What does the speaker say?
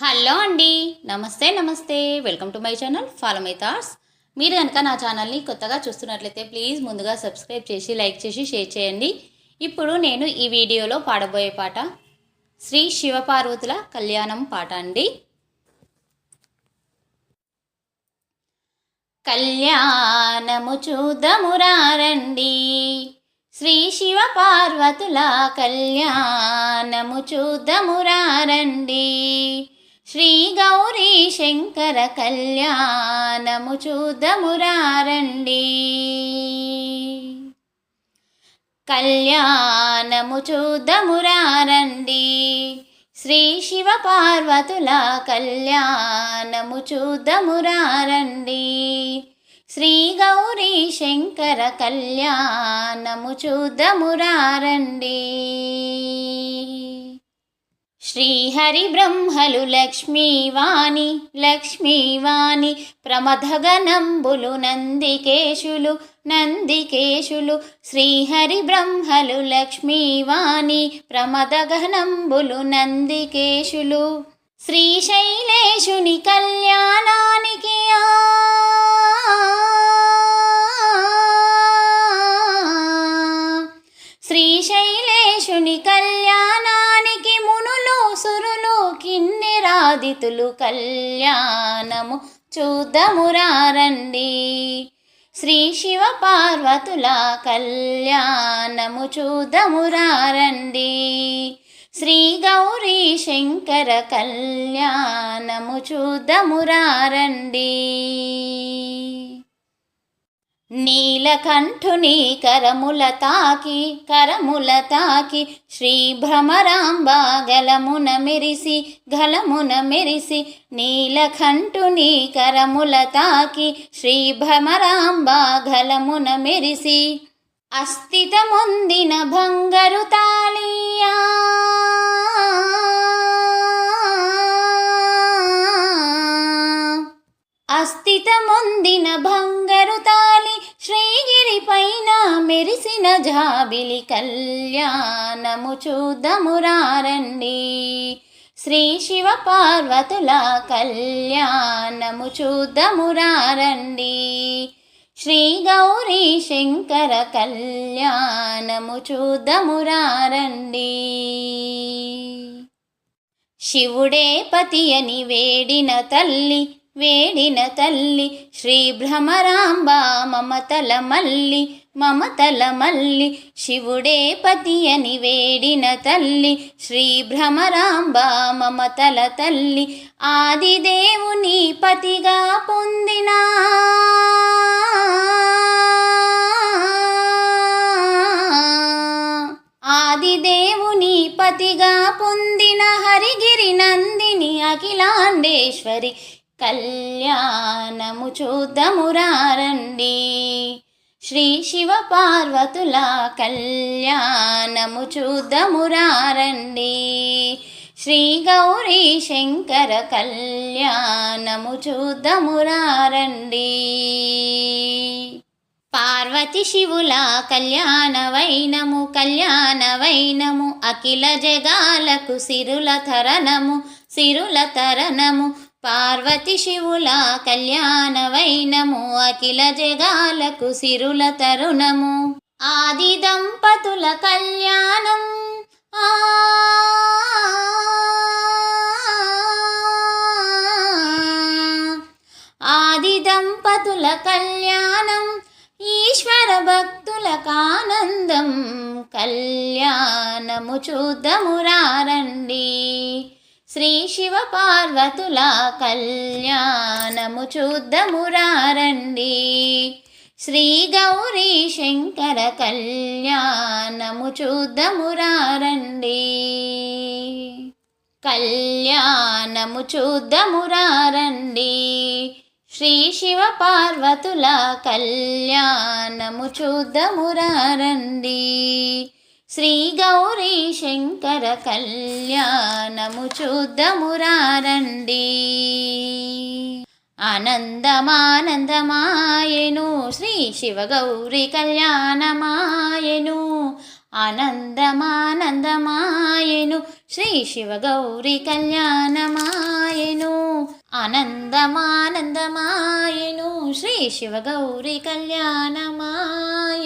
Hello అండి. నమస్తే నమస్తే. Welcome to my channel follow my thoughts. మీరు కనుక నా ఛానల్ని కొత్తగా చూస్తున్నట్లయితే ప్లీజ్ ముందుగా సబ్స్క్రైబ్ చేసి లైక్ చేసి షేర్ చేయండి. ఇప్పుడు నేను ఈ వీడియోలో పాడబోయే పాట శ్రీ శివపార్వతుల కళ్యాణం పాట అండి. కళ్యాణము రండి శ్రీ శివ పార్వతుల కళ్యాణము చూదమురారండి శ్రీ గౌరీ శంకర కళ్యాణము చూదమురారండి కళ్యాణము చూదమురారండి శ్రీ శివ పార్వతుల కళ్యాణము చూదమురారండి శ్రీ గౌరీ శంకర కళ్యాణము చూదమురారండి శ్రీహరి బ్రహ్మలు లక్ష్మీవాణి లక్ష్మీవాణి ప్రమథగనంబులు నందికేశులు నందికేశులు శ్రీహరి బ్రహ్మలు లక్ష్మీవాణి ప్రమథగనంబులు నందికేశులు. శ్రీశైలేశుని కళ్యాణానికి ఆ కిన్నెరాదితులు కళ్యాణము చూద్దామురారండి. శ్రీ శివ పార్వతుల కళ్యాణము చూదమురారండి శ్రీ గౌరీ శంకర కళ్యాణము చూదమురారండి నీలకంఠుని కరముల తాకి కరముల తాకి శ్రీ భ్రమరాంబ గలమున మెరిసి గలమున మెరిసి నీలకంఠుని కరముల తాకి శ్రీ భ్రమరాంబ గలమున మెరిసి. అస్థితముందిన భంగరు తాళీయా అస్థితమొందిన బంగరు తాలి శ్రీగిరి పైన మెరిసిన జాబిలి కళ్యాణము చూదమురారండి శ్రీ శివ పార్వతుల కళ్యాణము చూదమురారండి శ్రీ గౌరీ శంకర కళ్యాణము చూదమురారండి శివుడే పతి అని వేడిన తల్లి వేడిన తల్లి శ్రీ భ్రమరాంబ మమతల మల్లి మమతల మల్లి శివుడే పతి అని వేడిన తల్లి శ్రీ భ్రమరాంబ మమతల తల్లి ఆదిదేవుని పతిగా పొందిన. ఆదిదేవుని పతిగా పొందిన హరిగిరి నందిని అఖిలాండేశ్వరి కళ్యాణము చూద్దామురారండి. శ్రీ శివ పార్వతుల కళ్యాణము చూద్దామురారండి. శ్రీ గౌరీ శంకర కళ్యాణము చూద్దామురారండి. పార్వతి శివుల కళ్యాణ వైనము కళ్యాణ వైనము అఖిల జగాలకు సిరుల తరణము సిరుల తరణము పార్వతి శివుల కళ్యాణవైనము అఖిల జగాలకు సిరుల తరుణము. ఆది దంపతుల కళ్యాణం. ఆ ఆది దంపతుల కళ్యాణం. ఈశ్వర భక్తులకానందం కళ్యాణము చూద్దామురారండి శ్రీ శివ పార్వతుల కళ్యాణము చూద్దామురారండి శ్రీ గౌరీ శంకర కళ్యాణము చూద్దామురారండి కళ్యాణము చూద్దామురారండి శ్రీ శివ పార్వతుల కళ్యాణము చూద్దామురారండి శ్రీ గౌరీ శంకర కళ్యాణము చూద్దామురారండి. ఆనందమానందమాయను శ్రీ శివ గౌరీ కళ్యాణమాయను ఆనందమానందమాయను శ్రీ శివ గౌరీ కళ్యాణమాయను ఆనందమానందమాయను శ్రీ శివగౌరి కళ్యాణమాయ